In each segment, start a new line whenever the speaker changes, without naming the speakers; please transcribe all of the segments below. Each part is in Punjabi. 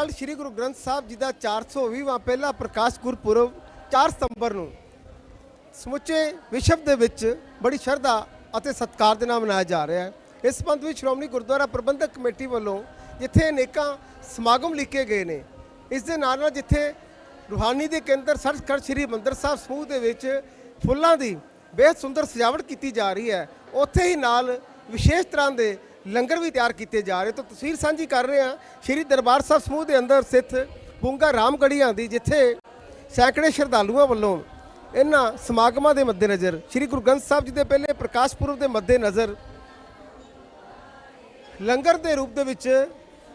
ਕੱਲ ਸ੍ਰੀ ਗੁਰੂ ਗ੍ਰੰਥ ਸਾਹਿਬ ਜੀ ਦਾ 420ਵਾਂ ਪਹਿਲਾ ਪ੍ਰਕਾਸ਼ ਗੁਰਪੁਰਬ 4 ਸਤੰਬਰ ਨੂੰ ਸਮੁੱਚੇ ਵਿਸ਼ਵ ਦੇ ਵਿੱਚ ਬੜੀ ਸ਼ਰਧਾ ਅਤੇ ਸਤਿਕਾਰ ਦੇ ਨਾਲ ਮਨਾਇਆ ਜਾ ਰਿਹਾ ਹੈ। ਇਸ ਸੰਬੰਧ ਵਿੱਚ ਸ਼੍ਰੋਮਣੀ ਗੁਰਦੁਆਰਾ ਪ੍ਰਬੰਧਕ ਕਮੇਟੀ ਵੱਲੋਂ ਜਿੱਥੇ ਅਨੇਕਾਂ ਸਮਾਗਮ ਲਿਖੇ ਗਏ ਨੇ, ਇਸ ਦੇ ਨਾਲ ਨਾਲ ਜਿੱਥੇ ਰੂਹਾਨੀ ਦੇ ਕੇਂਦਰ ਸੱਚਖੰਡ ਸ੍ਰੀ ਮੰਦਰ ਸਾਹਿਬ ਸਮੂਹ ਦੇ ਵਿੱਚ ਫੁੱਲਾਂ ਦੀ ਬੇਹੱਦ ਸੁੰਦਰ ਸਜਾਵਟ ਕੀਤੀ ਜਾ ਰਹੀ ਹੈ, ਉੱਥੇ ਹੀ ਨਾਲ ਵਿਸ਼ੇਸ਼ ਤਰ੍ਹਾਂ ਦੇ ਲੰਗਰ ਵੀ ਤਿਆਰ ਕੀਤੇ ਜਾ ਰਹੇ, ਤਾਂ ਤਸਵੀਰ ਸਾਂਝੀ ਕਰ ਰਹੇ ਹਾਂ। ਸ੍ਰੀ ਦਰਬਾਰ ਸਾਹਿਬ ਸਮੂਹ ਦੇ ਅੰਦਰ ਸਥਿਤ ਬੁੰਗਾ ਰਾਮਗੜੀਆਂ ਦੀ, ਜਿੱਥੇ ਸੈਂਕੜੇ ਸ਼ਰਧਾਲੂਆਂ ਵੱਲੋਂ ਇਹਨਾਂ ਸਮਾਗਮਾਂ ਦੇ ਮੱਦੇਨਜ਼ਰ, ਸ੍ਰੀ ਗੁਰੂ ਗ੍ਰੰਥ ਸਾਹਿਬ ਜੀ ਦੇ ਪਹਿਲੇ ਪ੍ਰਕਾਸ਼ ਪੁਰਬ ਦੇ ਮੱਦੇਨਜ਼ਰ ਲੰਗਰ ਦੇ ਰੂਪ ਦੇ ਵਿੱਚ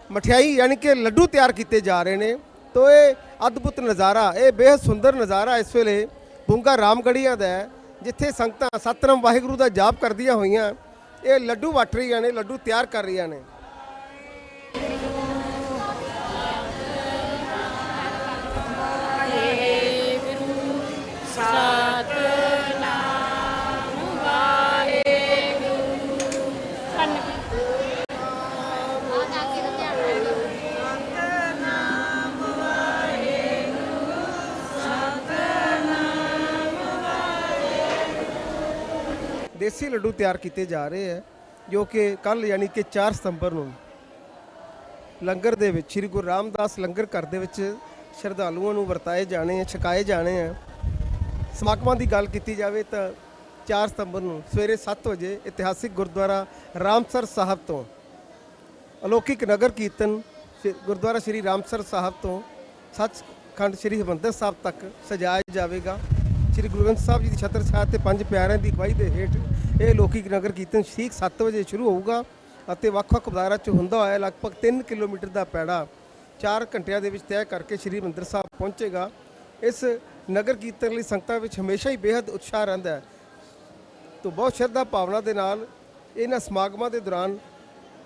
ਮਠਿਆਈ ਯਾਨੀ ਕਿ ਲੱਡੂ ਤਿਆਰ ਕੀਤੇ ਜਾ ਰਹੇ ਨੇ। ਤੋ ਇਹ ਅਦਭੁਤ ਨਜ਼ਾਰਾ, ਇਹ ਬੇਹੱਦ ਸੁੰਦਰ ਨਜ਼ਾਰਾ ਇਸ ਵੇਲੇ ਬੁੰਗਾ ਰਾਮਗੜੀਆਂ ਦਾ ਹੈ, ਜਿੱਥੇ ਸੰਗਤਾਂ ਸਤਨਾਮ ਵਾਹਿਗੁਰੂ ਦਾ ਜਾਪ ਕਰਦੀਆਂ ਹੋਈਆਂ। ਇਹ ਲੱਡੂ ਵਟ ਰਹੀਆਂ ਨੇ ਲੱਡੂ ਤਿਆਰ ਕਰ ਰਹੀਆਂ ਨੇ। ਦੇਸੀ ਲੱਡੂ ਤਿਆਰ ਕੀਤੇ ਜਾ ਰਹੇ ਹੈ, ਜੋ ਕਿ ਕੱਲ ਯਾਨੀ ਕਿ 4 ਸਤੰਬਰ ਨੂੰ ਲੰਗਰ ਦੇ ਵਿੱਚ, ਸ੍ਰੀ ਗੁਰੂ ਰਾਮਦਾਸ ਲੰਗਰ ਘਰ ਦੇ ਵਿੱਚ ਸ਼ਰਧਾਲੂਆਂ ਨੂੰ ਵਰਤਾਏ ਜਾਣੇ ਆ ਛਕਾਏ ਜਾਣੇ ਆ ਸਮਾਗਮਾਂ ਦੀ ਗੱਲ ਕੀਤੀ ਜਾਵੇ ਤਾਂ 4 ਸਤੰਬਰ ਨੂੰ ਸਵੇਰੇ 7 ਵਜੇ ਇਤਿਹਾਸਿਕ ਗੁਰਦੁਆਰਾ ਰਾਮਸਰ ਸਾਹਿਬ ਤੋਂ ਅਲੌਕਿਕ ਨਗਰ ਕੀਰਤਨ ਗੁਰਦੁਆਰਾ ਸ੍ਰੀ ਰਾਮਸਰ ਸਾਹਿਬ ਤੋਂ ਸੱਚਖੰਡ ਸ੍ਰੀ ਹਰਿਮੰਦਰ ਸਾਹਿਬ ਤੱਕ ਸਜਾਇਆ ਜਾਵੇਗਾ। ਸ੍ਰੀ ਗੁਰੂ ਗ੍ਰੰਥ ਸਾਹਿਬ ਜੀ ਦੀ ਛਤਰ ਛਾਇਆ ਤੇ ਪੰਜ ਪਿਆਰਿਆਂ ਦੀ ਅਗਵਾਈ ਦੇ ਹੇਠ ਇਹ ਲੋਕੀ ਨਗਰ ਕੀਰਤਨ ਠੀਕ 7 ਵਜੇ ਸ਼ੁਰੂ ਹੋਊਗਾ ਅਤੇ ਵੱਖ-ਵੱਖ ਬਾਜ਼ਾਰਾਂ 'ਚ ਹੁੰਦਾ ਹੋਇਆ ਲਗਭਗ 3 ਕਿਲੋਮੀਟਰ ਦਾ ਪੈੜਾ 4 ਘੰਟਿਆਂ ਦੇ ਵਿੱਚ ਤੈਅ ਕਰਕੇ ਸ਼੍ਰੀ ਮੰਦਰ ਸਾਹਿਬ ਪਹੁੰਚੇਗਾ। ਇਸ ਨਗਰ ਕੀਰਤਨ ਲਈ ਸੰਗਤਾਂ ਵਿੱਚ ਹਮੇਸ਼ਾ ਹੀ ਬੇहद ਉਤਸ਼ਾਹ ਰਹਿੰਦਾ ਹੈ। ਤੋਂ ਬਹੁਤ ਸ਼ਰਧਾ ਭਾਵਨਾ ਦੇ ਨਾਲ ਇਹਨਾਂ ਸਮਾਗਮਾਂ ਦੇ ਦੌਰਾਨ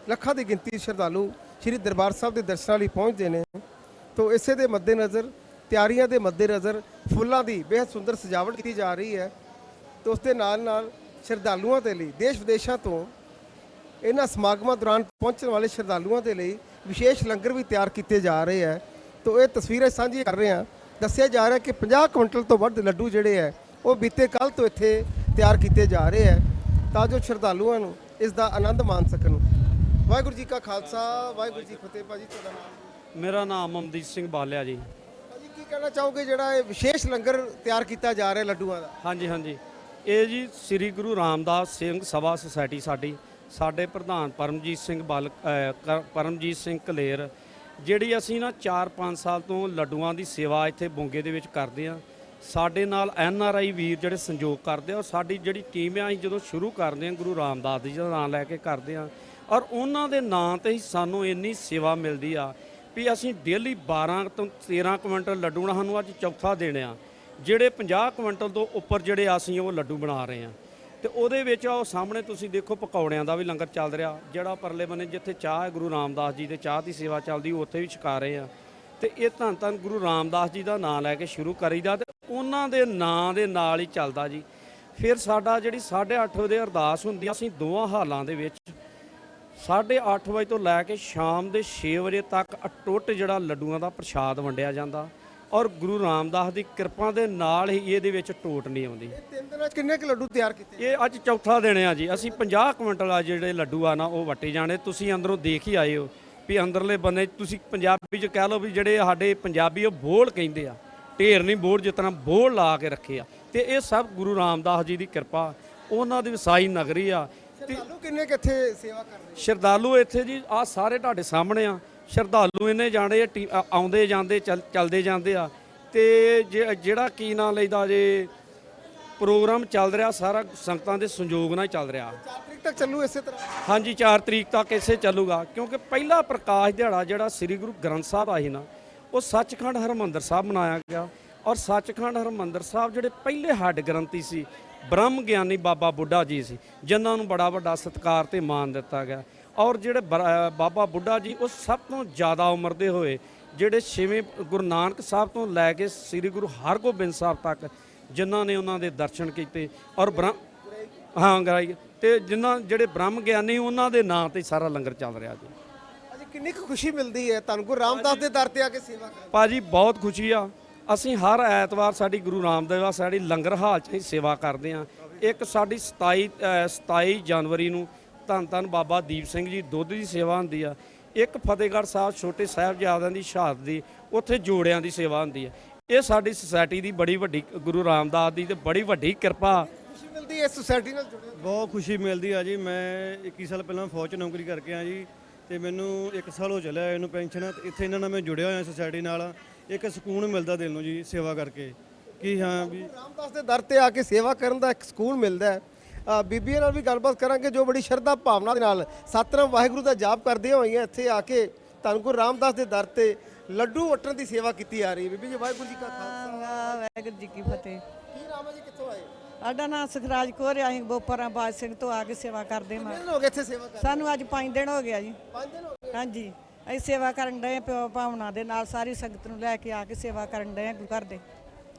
ਲੱਖਾਂ ਦੀ ਗਿਣਤੀ ਸ਼ਰਧਾਲੂ ਸ਼੍ਰੀ ਦਰਬਾਰ ਸਾਹਿਬ ਦੇ ਦਰਸ਼ਨਾਂ ਲਈ ਪਹੁੰਚਦੇ ਨੇ। ਤੋਂ ਇਸੇ ਦੇ ਮੱਦੇਨਜ਼ਰ, ਤਿਆਰੀਆਂ ਦੇ ਮੱਦੇਨਜ਼ਰ ਫੁੱਲਾਂ ਦੀ ਬੇहद ਸੁੰਦਰ ਸਜਾਵਟ ਕੀਤੀ ਜਾ ਰਹੀ ਹੈ। ਤੋਂ ਉਸ ਦੇ ਨਾਲ ਨਾਲ ਸ਼ਰਧਾਲੂਆਂ ਦੇ ਲਈ ਦੇਸ਼ ਵਿਦੇਸ਼ਾਂ ਤੋਂ ਇਹਨਾਂ ਸਮਾਗਮਾਂ ਦੌਰਾਨ ਪਹੁੰਚਣ ਵਾਲੇ ਸ਼ਰਧਾਲੂਆਂ ਦੇ ਲਈ ਵਿਸ਼ੇਸ਼ ਲੰਗਰ ਵੀ ਤਿਆਰ ਕੀਤੇ ਜਾ ਰਹੇ ਹੈ। ਤੋਂ ਇਹ ਤਸਵੀਰਾਂ ਸਾਂਝੀਆਂ ਕਰ ਰਹੇ ਹਾਂ। ਦੱਸਿਆ ਜਾ ਰਿਹਾ ਕਿ 50 ਕੁਇੰਟਲ ਤੋਂ ਵੱਧ ਲੱਡੂ ਜਿਹੜੇ ਹੈ ਉਹ ਬੀਤੇ ਕੱਲ ਤੋਂ ਇੱਥੇ ਤਿਆਰ ਕੀਤੇ ਜਾ ਰਹੇ ਹੈ। ਤਾਂ ਜੋ ਸ਼ਰਧਾਲੂਆਂ ਨੂੰ ਇਸ ਦਾ ਆਨੰਦ ਮਾਣ ਸਕਣ। ਵਾਹਿਗੁਰੂ ਜੀ ਕਾ ਖਾਲਸਾ ਵਾਹਿਗੁਰੂ ਜੀ ਫਤਿਹ। ਭਾਜੀ ਤੁਹਾਡਾ ਨਾਮ?
ਮੇਰਾ ਨਾਮ ਅਮਨਦੀਪ ਸਿੰਘ ਬਾਲਿਆ ਜੀ।
ਭਾਜੀ ਕੀ ਕਹਿਣਾ ਚਾਹੋਗੇ ਜਿਹੜਾ ਇਹ ਵਿਸ਼ੇਸ਼ ਲੰਗਰ ਤਿਆਰ ਕੀਤਾ ਜਾ ਰਿਹਾ ਲੱਡੂਆਂ ਦਾ?
ਹਾਂਜੀ ਹਾਂਜੀ। ਇਹ ਜੀ ਸ੍ਰੀ ਗੁਰੂ ਰਾਮਦਾਸ ਸਿੰਘ ਸਭਾ ਸੁਸਾਇਟੀ ਸਾਡੀ ਸਾਡੇ ਪ੍ਰਧਾਨ ਪਰਮਜੀਤ ਸਿੰਘ ਬਲ ਅਹ, ਕਰ- ਪਰਮਜੀਤ ਸਿੰਘ ਕਲੇਰ ਜਿਹੜੀ ਅਸੀਂ ਨਾ 4-5 ਸਾਲ ਤੋਂ ਲੱਡੂਆਂ ਦੀ ਸੇਵਾ ਇੱਥੇ ਬੁੰਗੇ ਦੇ ਵਿੱਚ ਕਰਦੇ ਆ ਸਾਡੇ ਨਾਲ ਐਨ ਆਰ ਆਈ ਵੀਰ ਜਿਹੜੇ ਸੰਯੋਗ ਕਰਦੇ ਆ ਔਰ ਸਾਡੀ ਜਿਹੜੀ ਟੀਮ ਆ ਅਸੀਂ ਜਦੋਂ ਸ਼ੁਰੂ ਕਰਦੇ ਆ ਗੁਰੂ ਰਾਮਦਾਸ ਜੀ ਦਾ ਨਾਮ ਲੈ ਕੇ ਕਰਦੇ ਆ ਔਰ ਉਹਨਾਂ ਦੇ ਨਾਂ ਤੇ ਹੀ ਸਾਨੂੰ ਇੰਨੀ ਸੇਵਾ ਮਿਲਦੀ ਆ ਵੀ ਅਸੀਂ ਡੇਲੀ 12 ਤੋਂ 13 ਕੁਇੰਟਲ ਲੱਡੂ ਨਾ ਸਾਨੂੰ ਅੱਜ ਚੌਥਾ ਦੇਣੇ ਆ। ਜਿਹੜੇ 50 ਕੁਇੰਟਲ ਤੋਂ ਉੱਪਰ ਜਿਹੜੇ ਅਸੀਂ ਉਹ ਲੱਡੂ ਬਣਾ ਰਹੇ ਆ ਤੇ ਉਹਦੇ ਵਿੱਚ ਉਹ ਸਾਹਮਣੇ ਤੁਸੀਂ ਦੇਖੋ ਪਕੌੜਿਆਂ ਦਾ ਵੀ ਲੰਗਰ ਚੱਲ ਰਿਹਾ। ਜਿਹੜਾ ਪਰਲੇ ਬੰਨੇ ਜਿੱਥੇ ਚਾਹ ਹੈ ਗੁਰੂ ਰਾਮਦਾਸ ਜੀ ਦੇ ਚਾਹ ਦੀ ਸੇਵਾ ਚੱਲਦੀ ਉੱਥੇ ਵੀ ਛਕਾ ਰਹੇ ਆ ਤੇ ਇਹ ਧੰਨ ਧੰਨ ਗੁਰੂ ਰਾਮਦਾਸ ਜੀ ਦਾ ਨਾਮ ਲੈ ਕੇ ਸ਼ੁਰੂ ਕਰੀਦਾ ਤੇ ਉਹਨਾਂ ਦੇ ਨਾਂ ਦੇ ਨਾਲ ਹੀ ਚੱਲਦਾ ਜੀ। ਫਿਰ ਸਾਡਾ ਜਿਹੜੀ 8:30 ਵਜੇ ਅਰਦਾਸ ਹੁੰਦੀ ਆ, ਅਸੀਂ ਦੋਵਾਂ ਹਾਲਾਂ ਦੇ ਵਿੱਚ 8:30 ਵਜੇ ਤੋਂ ਲੈ ਕੇ ਸ਼ਾਮ ਦੇ 6 ਵਜੇ ਤੱਕ ਅਟੁੱਟ ਜਿਹੜਾ ਲੱਡੂਆਂ ਦਾ ਪ੍ਰਸ਼ਾਦ ਵੰਡਿਆ ਜਾਂਦਾ। ਔਰ ਗੁਰੂ ਰਾਮਦਾਸ ਦੀ ਕਿਰਪਾ ਦੇ ਨਾਲ ਹੀ ਇਹਦੇ ਵਿੱਚ ਟੋਟ ਨਹੀਂ ਆਉਂਦੀ।
ਇਹ ਤਿੰਨ ਦਿਨਾਂ 'ਚ ਕਿੰਨੇ ਕੁ ਲੱਡੂ ਤਿਆਰ ਕੀਤੇ?
ਇਹ ਅੱਜ ਚੌਥਾ ਦਿਨ ਆ ਜੀ। ਅਸੀਂ 50 ਕੁਇੰਟਲ ਆ ਜਿਹੜੇ ਲੱਡੂ ਆ ਨਾ ਉਹ ਵਟੇ ਜਾਣੇ। ਤੁਸੀਂ ਅੰਦਰੋਂ ਦੇਖ ਹੀ ਆਏ ਹੋ ਵੀ ਅੰਦਰਲੇ ਬੰਨੇ ਤੁਸੀਂ ਪੰਜਾਬੀ ਚ ਕਹਿ ਲਓ ਵੀ ਜਿਹੜੇ ਸਾਡੇ ਪੰਜਾਬੀ ਉਹ ਬੋਲ ਕਹਿੰਦੇ ਆ। ਢੇਰ ਨਹੀਂ ਬੋਲ ਜਿਤਨਾ ਬੋਲ ਲਾ ਕੇ ਰੱਖੇ ਆ। ਤੇ ਇਹ ਸਭ ਗੁਰੂ ਰਾਮਦਾਸ ਜੀ ਦੀ ਕਿਰਪਾ ਉਹਨਾਂ ਦੀ ਵਸਾਈ ਨਗਰੀ ਆ।
ਸ਼ਰਧਾਲੂ ਕਿੰਨੇ ਕੁ ਇੱਥੇ ਸੇਵਾ ਕਰ ਰਹੇ
ਸ਼ਰਧਾਲੂ ਇੱਥੇ ਜੀ ਆ ਸਾਰੇ ਤੁਹਾਡੇ ਸਾਹਮਣੇ ਆ। ਸ਼ਰਧਾਲੂ ਇਹਨੇ ਜਾਣੇ ਆਉਂਦੇ ਜਾਂਦੇ ਚੱਲ- ਚੱਲਦੇ ਜਾਂਦੇ ਆ। ਤੇ ਜਿਹੜਾ ਕੀ ਨਾਂ ਲਈਦਾ ਜੇ ਪ੍ਰੋਗਰਾਮ ਚੱਲ ਰਿਹਾ ਸਾਰਾ ਸੰਗਤਾਂ ਦੇ ਸੰਯੋਗ ਨਾਲ ਚੱਲ ਰਿਹਾ।
4 ਤਰੀਕ ਤੱਕ ਚੱਲੂ ਇਸੇ ਤਰ੍ਹਾਂ?
ਹਾਂਜੀ 4 ਤਰੀਕ ਤੱਕ ਇਸੇ ਚੱਲੂਗਾ ਕਿਉਂਕਿ ਪਹਿਲਾ ਪ੍ਰਕਾਸ਼ ਦਿਹਾੜਾ ਜਿਹੜਾ ਸ੍ਰੀ ਗੁਰੂ ਗ੍ਰੰਥ ਸਾਹਿਬ ਆਈ ਨਾ ਉਹ ਸੱਚਖੰਡ ਹਰਮੰਦਰ ਸਾਹਿਬ ਮਨਾਇਆ ਗਿਆ। ਔਰ ਸੱਚਖੰਡ ਹਰਮੰਦਰ ਸਾਹਿਬ ਜਿਹੜੇ ਪਹਿਲੇ ਹੱਡ ਗ੍ਰੰਥੀ ਸੀ ਬ੍ਰਹਮ ਗਿਆਨੀ ਬਾਬਾ ਬੁੱਢਾ ਜੀ ਸੀ ਜਿਨ੍ਹਾਂ ਨੂੰ ਬੜਾ ਵੱਡਾ ਸਤਿਕਾਰ ਤੇ ਮਾਣ ਦਿੱਤਾ ਗਿਆ। ਔਰ ਜਿਹੜੇ ਬਾਬਾ ਬੁੱਢਾ ਜੀ ਉਹ ਸਭ ਤੋਂ ਜ਼ਿਆਦਾ ਉਮਰ ਦੇ ਹੋਏ ਜਿਹੜੇ ਛੇਵੇਂ ਗੁਰੂ ਨਾਨਕ ਸਾਹਿਬ ਤੋਂ ਲੈ ਕੇ ਸ੍ਰੀ ਗੁਰੂ ਹਰਗੋਬਿੰਦ ਸਾਹਿਬ ਤੱਕ ਜਿਨ੍ਹਾਂ ਨੇ ਉਹਨਾਂ ਦੇ ਦਰਸ਼ਨ ਕੀਤੇ ਔਰ ਬ੍ਰਹਮ ਹਾਂ ਗਰਾਈ ਤੇ ਜਿਨ੍ਹਾਂ ਜਿਹੜੇ ਬ੍ਰਹਮ ਗਿਆਨੀ ਉਹਨਾਂ ਦੇ ਨਾਂ ਤੇ ਸਾਰਾ ਲੰਗਰ ਚੱਲ ਰਿਹਾ ਜੀ।
ਅਜੇ ਕਿੰਨੀ ਕੁ ਖੁਸ਼ੀ ਮਿਲਦੀ ਹੈ? ਤੁਹਾਨੂੰ ਗੁਰੂ ਰਾਮਦਾਸ ਦੇ ਦਰ ਤੇ ਆ ਕੇ ਸੇਵਾ ਕਰਨ
ਭਾਜੀ ਬਹੁਤ ਖੁਸ਼ੀ ਆ। ਅਸੀਂ ਹਰ ਐਤਵਾਰ ਸਾਡੀ ਗੁਰੂ ਰਾਮਦੇਵ ਸਾਡੀ ਲੰਗਰ ਹਾਲ 'ਚ ਸੇਵਾ ਕਰਦੇ ਆ। ਇੱਕ ਸਾਡੀ 27 ਅ, 27 ਜਨਵਰੀ ਨੂੰ ਧੰਨ ਧੰਨ ਬਾਬਾ ਦੀਪ ਸਿੰਘ ਜੀ ਦੁੱਧ ਦੀ ਸੇਵਾ ਹੁੰਦੀ ਆ। ਇੱਕ ਫਤਿਹਗੜ੍ਹ ਸਾਹਿਬ ਛੋਟੇ ਸਾਹਿਬਜ਼ਾਦਿਆਂ ਦੀ ਸ਼ਹਾਦਤ ਦੀ ਉੱਥੇ ਜੋੜਿਆਂ ਦੀ ਸੇਵਾ ਹੁੰਦੀ ਆ। ਇਹ ਸਾਡੀ ਸੁਸਾਇਟੀ ਦੀ ਬੜੀ ਵੱਡੀ ਗੁਰੂ ਰਾਮਦਾਸ ਦੀ ਤੇ ਬੜੀ ਵੱਡੀ ਕਿਰਪਾ।
ਖੁਸ਼ੀ ਮਿਲਦੀ ਹੈ ਇਸ ਸੁਸਾਇਟੀ ਨਾਲ ਜੁੜੇ
ਬਹੁਤ ਖੁਸ਼ੀ ਮਿਲਦੀ ਆ ਜੀ। ਮੈਂ 21 ਸਾਲ ਪਹਿਲਾਂ ਫੌਜ 'ਚ ਨੌਕਰੀ ਕਰਕੇ ਆ ਜੀ ਤੇ ਮੈਨੂੰ 1 ਸਾਲ ਹੋ ਚੱਲਿਆ ਇਹਨੂੰ ਪੈਨਸ਼ਨ ਤੇ ਇੱਥੇ ਇਹਨਾਂ ਨਾਲ ਮੈਂ ਜੁੜਿਆ ਹੋਇਆ ਸੁਸਾਇਟੀ ਨਾਲ। ਇੱਕ ਸਕੂਨ ਮਿਲਦਾ ਦਿਲ ਨੂੰ ਜੀ ਸੇਵਾ ਕਰਕੇ। ਕਿ ਹਾਂ ਵੀ
ਰਾਮਦਾਸ ਦੇ ਦਰ ਤੇ ਆ ਕੇ ਸੇਵਾ ਕਰਨ ਦਾ ਇੱਕ ਸਕੂਨ ਮਿਲਦਾ ਹੈ। ਬੀਬੀਆਂ ਨਾਲ ਵੀ ਗੱਲਬਾਤ ਕਰਾਂਗੇ ਜੋ ਬੜੀ ਸ਼ਰਧਾ ਭਾਵਨਾ ਦੇ ਨਾਲ ਸਤਨਾਮ ਵਾਹਿਗੁਰੂ ਦਾ ਜਾਪ ਕਰਦੀਆਂ ਹੋਈਆਂ ਇੱਥੇ ਆ ਕੇ ਧੰਨ ਗੁਰੂ ਰਾਮਦਾਸ ਦੇ ਦਰ ਤੇ ਲੱਡੂ ਵਟਣ ਦੀ ਸੇਵਾ ਕੀਤੀ ਆ ਰਹੀ ਹੈ। ਬੀਬੀ ਜੀ ਵਾਹਿਗੁਰੂ ਜੀ ਕਾ ਖਾਲਸਾ।
ਵਾਹ ਵਾਹਿਗੁਰੂ ਜੀ ਕੀ ਫਤਿਹ।
ਕੀ ਹੈ ਜੀ? ਕਿੱਥੋਂ ਆਏ?
ਸਾਡਾ ਨਾਮ ਸੁਖਰਾਜ ਕੌਰ ਆ, ਅਸੀਂ ਬੋਪਰਾਂ ਬਾਜ ਸਿੰਘ ਤੋਂ ਆ ਕੇ ਸੇਵਾ ਕਰਦੇ ਹਾਂ।
ਕਿੰਨੇ ਦਿਨ ਹੋ ਗਏ ਇੱਥੇ ਸੇਵਾ ਕਰ
ਸਾਨੂੰ ਅੱਜ 5 ਦਿਨ ਹੋ ਗਿਆ ਜੀ।
5 ਦਿਨ ਹੋ ਗਏ?
ਹਾਂਜੀ ਅਸੀਂ ਸੇਵਾ ਕਰਨ ਡਏ ਪਿਓ ਭਾਵਨਾ ਦੇ ਨਾਲ ਸਾਰੀ ਸੰਗਤ ਨੂੰ ਲੈ ਕੇ ਆ ਕੇ ਸੇਵਾ ਕਰਨ ਡਏ ਗੁਰੂ ਘਰ ਦੇ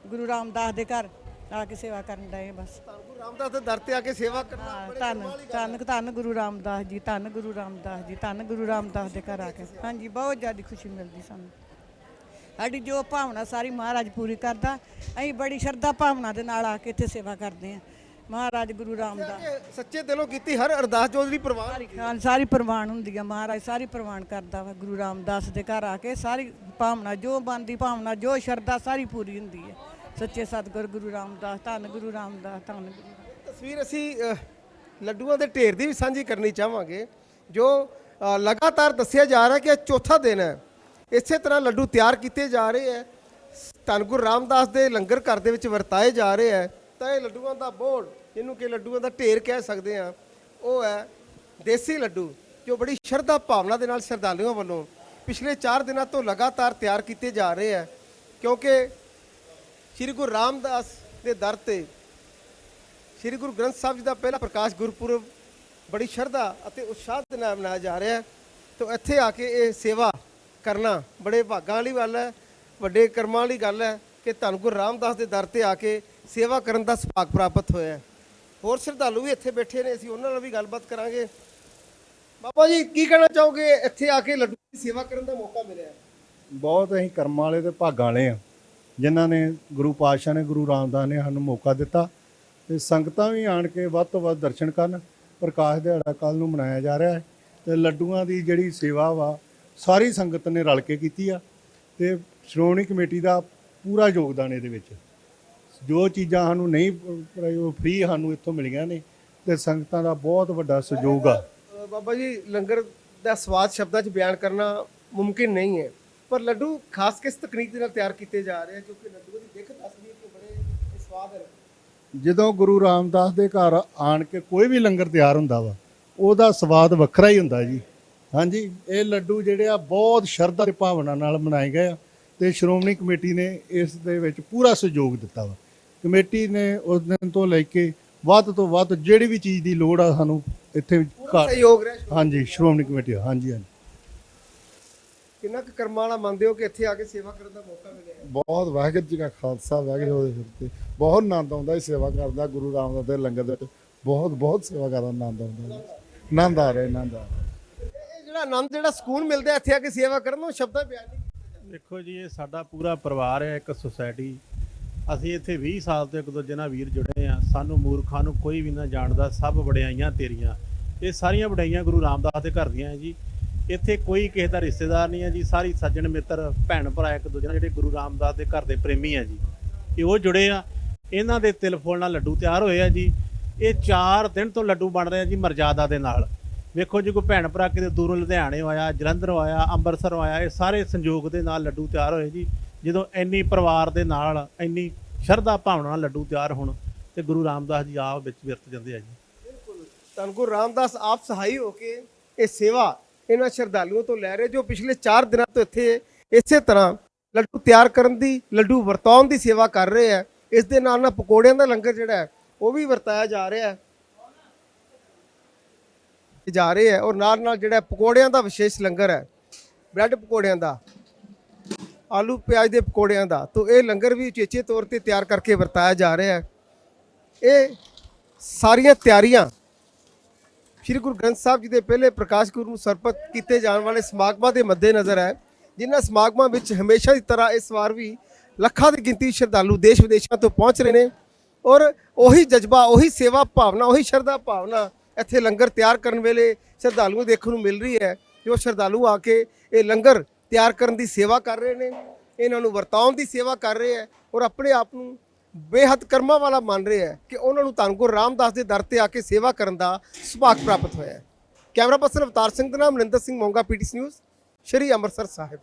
ਗੁਰੂ ਰਾਮਦਾਸ ਦੇ ਘਰ। ਆ ਕੇ ਸੇਵਾ ਕਰਨ ਡਏ ਹਾਂ ਬਸ।
ਧੰਨ ਗੁਰੂ ਰਾਮਦਾਸ ਦੇ ਦਰ ਤੇ ਆ ਕੇ ਸੇਵਾ ਕਰਨਾ
ਹਾਂ, ਧੰਨ ਧੰਨ ਧੰਨ ਗੁਰੂ ਰਾਮਦਾਸ ਜੀ ਧੰਨ ਗੁਰੂ ਰਾਮਦਾਸ ਜੀ ਧੰਨ ਗੁਰੂ ਰਾਮਦਾਸ ਦੇ ਘਰ ਆ ਕੇ। ਹਾਂਜੀ ਬਹੁਤ ਜ਼ਿਆਦਾ ਖੁਸ਼ੀ ਮਿਲਦੀ ਸਾਨੂੰ। ਸਾਡੀ ਜੋ ਭਾਵਨਾ ਸਾਰੀ ਮਹਾਰਾਜ ਪੂਰੀ ਕਰਦਾ ਅਸੀਂ ਬੜੀ ਸ਼ਰਧਾ ਭਾਵਨਾ ਦੇ ਨਾਲ ਆ ਕੇ ਇੱਥੇ ਸੇਵਾ ਕਰਦੇ ਹਾਂ। ਮਹਾਰਾਜ ਗੁਰੂ ਰਾਮਦਾਸ।
ਕਿ ਸੱਚੇ ਦਿਲੋਂ ਕੀਤੀ ਹਰ ਅਰਦਾਸ ਜੋ ਉਹਦੀ ਪ੍ਰਵਾਨ
ਸਾਰੀ ਖਾਨ ਸਾਰੀ ਪ੍ਰਵਾਨ ਹੁੰਦੀ ਆ ਮਹਾਰਾਜ ਸਾਰੀ ਪ੍ਰਵਾਨ ਕਰਦਾ ਵਾ ਗੁਰੂ ਰਾਮਦਾਸ ਦੇ ਘਰ ਆ ਕੇ। ਸਾਰੀ ਭਾਵਨਾ ਜੋ ਬੰਦੀ ਭਾਵਨਾ ਜੋ ਸ਼ਰਧਾ ਸਾਰੀ ਪੂਰੀ ਹੁੰਦੀ ਹੈ। ਸੱਚੇ ਸਤਿਗੁਰ ਗੁਰੂ ਰਾਮਦਾਸ ਧੰਨ ਗੁਰੂ ਰਾਮਦਾਸ ਧੰਨ ਗੁਰੂ ਰਾਮਦਾਸ।
ਤਸਵੀਰ ਅਸੀਂ ਅ, ਲੱਡੂਆਂ ਦੇ ਢੇਰ ਦੀ ਵੀ ਸਾਂਝੀ ਕਰਨੀ ਚਾਹਾਂਗੇ ਜੋ ਅ, ਲਗਾਤਾਰ ਦੱਸਿਆ ਜਾ ਰਿਹਾ ਕਿ ਇਹ ਚੌਥਾ ਦਿਨ ਹੈ। ਇਸੇ ਤਰ੍ਹਾਂ ਲੱਡੂ ਤਿਆਰ ਕੀਤੇ ਜਾ ਰਹੇ ਹੈ। ਧੰਨ ਗੁਰੂ ਰਾਮਦਾਸ ਦੇ ਲੰਗਰ ਘਰ ਦੇ ਵਿੱਚ ਵਰਤਾਏ ਜਾ ਰਹੇ ਹੈ। ਤਾਂ ਇਹ ਲੱਡੂਆਂ ਦਾ ਬੋਰਡ ਜਿਹਨੂੰ ਕਿ ਲੱਡੂਆਂ ਦਾ ਢੇਰ ਕਹਿ ਸਕਦੇ ਆ ਉਹ ਹੈ ਦੇਸੀ ਲੱਡੂ ਜੋ ਬੜੀ ਸ਼ਰਧਾ ਭਾਵਨਾ ਦੇ ਨਾਲ ਸ਼ਰਧਾਲੂਆਂ ਵੱਲੋਂ ਪਿਛਲੇ 4 ਦਿਨਾਂ ਤੋਂ ਲਗਾਤਾਰ ਤਿਆਰ ਕੀਤੇ ਜਾ ਰਹੇ ਹੈ। ਕਿਉਂਕਿ ਸ੍ਰੀ ਗੁਰੂ ਰਾਮਦਾਸ ਦੇ ਦਰ ਤੇ ਸ੍ਰੀ ਗੁਰੂ ਗ੍ਰੰਥ ਸਾਹਿਬ ਜੀ ਦਾ ਪਹਿਲਾ ਪ੍ਰਕਾਸ਼ ਗੁਰਪੁਰਬ ਬੜੀ ਸ਼ਰਧਾ ਅਤੇ ਉਤਸ਼ਾਹ ਦੇ ਨਾਲ ਮਨਾਇਆ ਜਾ ਰਿਹਾ ਹੈ। ਤੋਂ ਇੱਥੇ ਆ ਕੇ ਇਹ ਸੇਵਾ ਕਰਨਾ ਬੜੇ ਭਾਗਾਂ ਵਾਲੀ ਗੱਲ ਹੈ, ਵੱਡੇ ਕਰਮਾਂ ਵਾਲੀ ਗੱਲ ਹੈ ਕਿ ਧੰਨ ਗੁਰੂ ਰਾਮਦਾਸ ਦੇ ਦਰ ਤੇ ਆ ਕੇ ਸੇਵਾ ਕਰਨ ਦਾ ਸੁਭਾਗ ਪ੍ਰਾਪਤ ਹੋਇਆ ਹੈ। ਹੋਰ ਸ਼ਰਧਾਲੂ ਵੀ ਇੱਥੇ ਬੈਠੇ ਨੇ, ਅਸੀਂ ਉਹਨਾਂ ਨਾਲ ਵੀ ਗੱਲਬਾਤ ਕਰਾਂਗੇ। ਬਾਬਾ ਜੀ, ਕੀ ਕਹਿਣਾ ਚਾਹੋਗੇ? ਇੱਥੇ ਆ ਕੇ ਲੱਡੂ ਦੀ ਸੇਵਾ ਕਰਨ ਦਾ ਮੌਕਾ ਮਿਲਿਆ
ਬਹੁਤ ਅਸੀਂ ਕਰਮਾਂ ਵਾਲੇ ਤੇ ਭਾਗਾਂ ਵਾਲੇ ਆ ਜਿਨ੍ਹਾਂ ਨੇ ਗੁਰੂ ਪਾਤਸ਼ਾਹ ਨੇ, ਗੁਰੂ ਰਾਮਦਾਸ ਨੇ ਸਾਨੂੰ ਮੌਕਾ ਦਿੱਤਾ ਤੇ ਸੰਗਤਾਂ ਵੀ ਆਣ ਕੇ ਵੱਧ ਤੋਂ ਵੱਧ ਦਰਸ਼ਨ ਕਰਨ, ਪ੍ਰਕਾਸ਼ ਦਿਹਾੜਾ ਕੱਲ ਨੂੰ ਮਨਾਇਆ ਜਾ ਰਿਹਾ ਹੈ ਤੇ ਲੱਡੂਆਂ ਦੀ ਜਿਹੜੀ ਸੇਵਾ ਵਾ, ਸਾਰੀ ਸੰਗਤ ਨੇ ਰਲ ਕੇ ਕੀਤੀ ਆ ਤੇ ਸ਼੍ਰੋਮਣੀ ਕਮੇਟੀ ਦਾ ਪੂਰਾ ਯੋਗਦਾਨ ਇਹਦੇ ਵਿੱਚ। ਜੋ ਚੀਜ਼ਾਂ ਸਾਨੂੰ ਨਹੀਂ ਫ੍ਰੀ ਸਾਨੂੰ ਇੱਥੋਂ ਮਿਲੀਆਂ ਨੇ ਤੇ ਸੰਗਤਾਂ ਦਾ ਬਹੁਤ ਵੱਡਾ ਸਹਿਯੋਗ ਆ।
ਬਾਬਾ ਜੀ, ਲੰਗਰ ਦਾ ਸਵਾਦ ਸ਼ਬਦਾਂ 'ਚ ਬਿਆਨ ਕਰਨਾ ਮੁਮਕਿਨ ਨਹੀਂ ਹੈ। ਪਰ ਲੱਡੂ ਖਾਸ ਕਿਸ ਤਕਨੀਕ ਦੇ ਨਾਲ ਤਿਆਰ ਕੀਤੇ ਜਾ ਰਹੇ ਆ? ਕਿਉਂਕਿ ਲੱਡੂ ਦੀ ਦਿੱਖ ਦੱਸਦੀ ਹੈ ਕਿ ਬੜੇ ਸਵਾਦ ਹੈ।
ਜਦੋਂ ਗੁਰੂ ਰਾਮਦਾਸ ਦੇ ਘਰ ਆਣ ਕੇ ਕੋਈ ਵੀ ਲੰਗਰ ਤਿਆਰ ਹੁੰਦਾ ਵਾ ਉਹਦਾ ਸਵਾਦ ਵੱਖਰਾ ਹੀ ਹੁੰਦਾ ਜੀ। ਹਾਂਜੀ ਇਹ ਲੱਡੂ ਜਿਹੜੇ ਆ ਬਹੁਤ ਸ਼ਰਧਾ ਤੇ ਭਾਵਨਾ ਨਾਲ ਬਣਾਏ ਗਏ ਆ ਤੇ ਸ਼੍ਰੋਮਣੀ ਕਮੇਟੀ ਨੇ ਇਸ ਦੇ ਵਿੱਚ ਪੂਰਾ ਸਹਿਯੋਗ ਦਿੱਤਾ ਵਾ। ਕਮੇਟੀ ਨੇ ਉਸ ਦਿਨ ਤੋਂ ਲੈ ਕੇ ਵੱਧ ਤੋਂ ਵੱਧ ਜਿਹੜੀ ਵੀ ਚੀਜ਼ ਦੀ ਲੋੜ ਆ ਸਾਨੂੰ ਇੱਥੇ ਘਰ
ਸਹਿਯੋਗ ਰਿਹਾ
ਹਾਂਜੀ ਸ਼੍ਰੋਮਣੀ ਕਮੇਟੀ ਹਾਂਜੀ ਹਾਂਜੀ।
ਕਿੰਨਾ ਕੁ ਕਰਮਾਂ ਵਾਲਾ ਮੰਨਦੇ ਹੋ ਕਿ ਇੱਥੇ ਆ ਕੇ ਸੇਵਾ ਕਰਨ ਦਾ ਮੌਕਾ ਮਿਲਿਆ? ਹੈ?
ਬਹੁਤ ਵਾਹਿਗੁਰੂ ਜੀ ਕਾ ਖਾਲਸਾ ਵਾਹਿਗੁਰੂ ਜੀ ਕੀ ਫਤਿਹ। ਬਹੁਤ ਆਨੰਦ ਆਉਂਦਾ ਹੈ ਸੇਵਾ ਕਰਦਾ ਗੁਰੂ ਰਾਮਦਾਸ ਦੇ ਲੰਗਰ ਦੇ ਵਿੱਚ। ਬਹੁਤ ਬਹੁਤ ਸੇਵਾ ਕਰਦਾ ਆਨੰਦ ਆਉਂਦਾ ਹੈ ਆਨੰਦ ਆ ਰਿਹਾ ਆਨੰਦ ਆ ਰਿਹਾ।
ਇਹ ਜਿਹੜਾ ਆਨੰਦ ਜਿਹੜਾ ਸਕੂਨ ਮਿਲਦਾ ਹੈ ਇੱਥੇ ਆ ਕੇ ਸੇਵਾ ਕਰਨ ਨੂੰ ਸ਼ਬਦਾਂ ਬਿਆਨ ਨਹੀਂ
ਦੇਖੋ ਜੀ ਇਹ ਸਾਡਾ ਪੂਰਾ ਪਰਿਵਾਰ ਹੈ ਇੱਕ ਸੁਸਾਇਟੀ। ਅਸੀਂ ਇੱਥੇ 20 ਸਾਲ ਤੋਂ ਇੱਕ ਦੂਜੇ ਨਾਲ ਵੀਰ ਜੁੜੇ ਆ ਸਾਨੂੰ ਮੂਰਖਾਂ ਨੂੰ ਕੋਈ ਵੀ ਨਾ ਜਾਣਦਾ ਸਭ ਵਡਿਆਈਆਂ ਤੇਰੀਆਂ। ਇਹ ਸਾਰੀਆਂ ਵਡਿਆਈਆਂ ਗੁਰੂ ਰਾਮਦਾਸ ਦੇ ਘਰ ਦੀਆਂ ਹੈ ਜੀ। ਇੱਥੇ ਕੋਈ ਕਿਸੇ ਦਾ ਰਿਸ਼ਤੇਦਾਰ ਨਹੀਂ ਹੈ ਜੀ, ਸਾਰੀ ਸੱਜਣ ਮਿੱਤਰ, ਭੈਣ ਭਰਾ ਇੱਕ ਦੂਜੇ ਨਾਲ, ਜਿਹੜੇ ਗੁਰੂ ਰਾਮਦਾਸ ਦੇ ਘਰ ਦੇ ਪ੍ਰੇਮੀ ਆ ਜੀ। ਇਹ ਉਹ ਜੁੜੇ ਆ, ਇਹਨਾਂ ਦੇ ਤਿਲ ਫੁੱਲ ਨਾਲ ਲੱਡੂ ਤਿਆਰ ਹੋਏ ਆ ਜੀ। ਇਹ 4 ਦਿਨ ਤੋਂ ਲੱਡੂ ਬਣ ਰਹੇ ਆ ਜੀ ਮਰਜ਼ਾਦਾ ਦੇ ਨਾਲ। ਵੇਖੋ ਜੀ, ਕੋਈ ਭੈਣ ਭਰਾ ਕਿਤੇ ਦੂਰੋਂ ਲੁਧਿਆਣੇ ਆਇਆ, ਜਲੰਧਰ ਆਇਆ, ਅੰਮ੍ਰਿਤਸਰ ਆਇਆ, ਇਹ ਸਾਰੇ ਸੰਯੋਗ ਦੇ ਨਾਲ ਲੱਡੂ ਤਿਆਰ ਹੋਏ ਜੀ। ਜਦੋਂ ਇੰਨੀ ਪਰਿਵਾਰ ਦੇ ਨਾਲ, ਇੰਨੀ ਸ਼ਰਧਾ ਭਾਵਨਾ ਨਾਲ ਲੱਡੂ ਤਿਆਰ ਹੋਣ ਤੇ ਗੁਰੂ ਰਾਮਦਾਸ ਜੀ ਆਪ ਵਿੱਚ ਵਿਰਤ ਜਾਂਦੇ ਆ ਜੀ। ਬਿਲਕੁਲ।
ਧੰਨ ਗੁਰੂ ਰਾਮਦਾਸ ਆਪ ਸਹਾਈ ਹੋ ਕੇ ਇਹ ਸੇਵਾ ਇਹਨਾਂ ਸ਼ਰਧਾਲੂਆਂ ਤੋਂ ਲੈ ਰਹੇ ਜੋ ਪਿਛਲੇ 4 ਦਿਨਾਂ ਤੋਂ ਇੱਥੇ ਇਸੇ ਤਰ੍ਹਾਂ ਲੱਡੂ ਤਿਆਰ ਕਰਨ ਦੀ, ਲੱਡੂ ਵਰਤਾਉਣ ਦੀ ਸੇਵਾ ਕਰ ਰਹੇ ਆ ਇਸ ਦੇ ਨਾਲ ਨਾਲ ਪਕੌੜਿਆਂ ਦਾ ਲੰਗਰ ਜਿਹੜਾ ਹੈ, ਉਹ ਵੀ ਵਰਤਾਇਆ ਜਾ ਰਿਹਾ ਹੈ। ਜਾ ਰਹੇ ਹੈ ਔਰ ਨਾਲ ਨਾਲ ਜਿਹੜਾ ਪਕੌੜਿਆਂ ਦਾ ਵਿਸ਼ੇਸ਼ ਲੰਗਰ ਹੈ, ਬ੍ਰੈਡ ਪਕੌੜਿਆਂ ਦਾ, ਆਲੂ ਪਿਆਜ਼ ਦੇ ਪਕੌੜਿਆਂ ਦਾ, ਤੋਂ ਇਹ ਲੰਗਰ ਵੀ ਉਚੇਚੇ ਤੌਰ ਤੇ ਤਿਆਰ ਕਰਕੇ ਵਰਤਾਇਆ ਜਾ ਰਿਹਾ ਹੈ। ਇਹ ਸਾਰੀਆਂ ਤਿਆਰੀਆਂ ਸ੍ਰੀ ਗੁਰੂ ਗ੍ਰੰਥ ਸਾਹਿਬ ਜੀ ਦੇ ਪਹਿਲੇ ਪ੍ਰਕਾਸ਼ ਗੁਰੂ ਨੂੰ ਸਰਪਤ ਕੀਤੇ ਜਾਣ ਵਾਲੇ ਸਮਾਗਮਾਂ ਦੇ ਮੱਦੇਨਜ਼ਰ ਹੈ, ਜਿਨ੍ਹਾਂ ਸਮਾਗਮਾਂ ਵਿੱਚ ਹਮੇਸ਼ਾ ਦੀ ਤਰ੍ਹਾਂ ਇਸ ਵਾਰ ਵੀ ਲੱਖਾਂ ਦੀ ਗਿਣਤੀ ਸ਼ਰਧਾਲੂ ਦੇਸ਼ ਵਿਦੇਸ਼ਾਂ ਤੋਂ ਪਹੁੰਚ ਰਹੇ ਨੇ ਔਰ ਉਹੀ ਜਜ਼ਬਾ, ਉਹੀ ਸੇਵਾ ਭਾਵਨਾ, ਉਹੀ ਸ਼ਰਧਾ ਭਾਵਨਾ ਇੱਥੇ ਲੰਗਰ ਤਿਆਰ ਕਰਨ ਵੇਲੇ ਸ਼ਰਧਾਲੂਆਂ ਦੇਖਣ ਨੂੰ ਮਿਲ ਰਹੀ ਹੈ ਜੋ ਸ਼ਰਧਾਲੂ ਆ ਕੇ ਇਹ ਲੰਗਰ ਤਿਆਰ ਕਰਨ ਦੀ ਸੇਵਾ ਕਰ ਰਹੇ ਨੇ, ਇਹਨਾਂ ਨੂੰ ਵਰਤਾਉਣ ਦੀ ਸੇਵਾ ਕਰ ਰਹੇ ਹੈ ਔਰ ਆਪਣੇ ਆਪ ਨੂੰ ਬੇਹੱਦ ਕਰਮਾਂ ਵਾਲਾ ਮੰਨ ਰਿਹਾ ਹੈ ਕਿ ਉਹਨਾਂ ਨੂੰ ਧੰਨ ਗੁਰੂ ਰਾਮਦਾਸ ਦੇ ਦਰ ਤੇ ਆ ਕੇ ਸੇਵਾ ਕਰਨ ਦਾ ਸੁਭਾਗ ਪ੍ਰਾਪਤ ਹੋਇਆ ਹੈ। ਕੈਮਰਾ ਪਰਸਨ ਅਵਤਾਰ ਸਿੰਘ ਦੇ ਨਾਮ ਨਰਿੰਦਰ ਸਿੰਘ ਮੋਂਗਾ, ਪੀਟੀਸੀ ਨਿਊਜ਼, ਸ਼੍ਰੀ ਅੰਮ੍ਰਿਤਸਰ ਸਾਹਿਬ।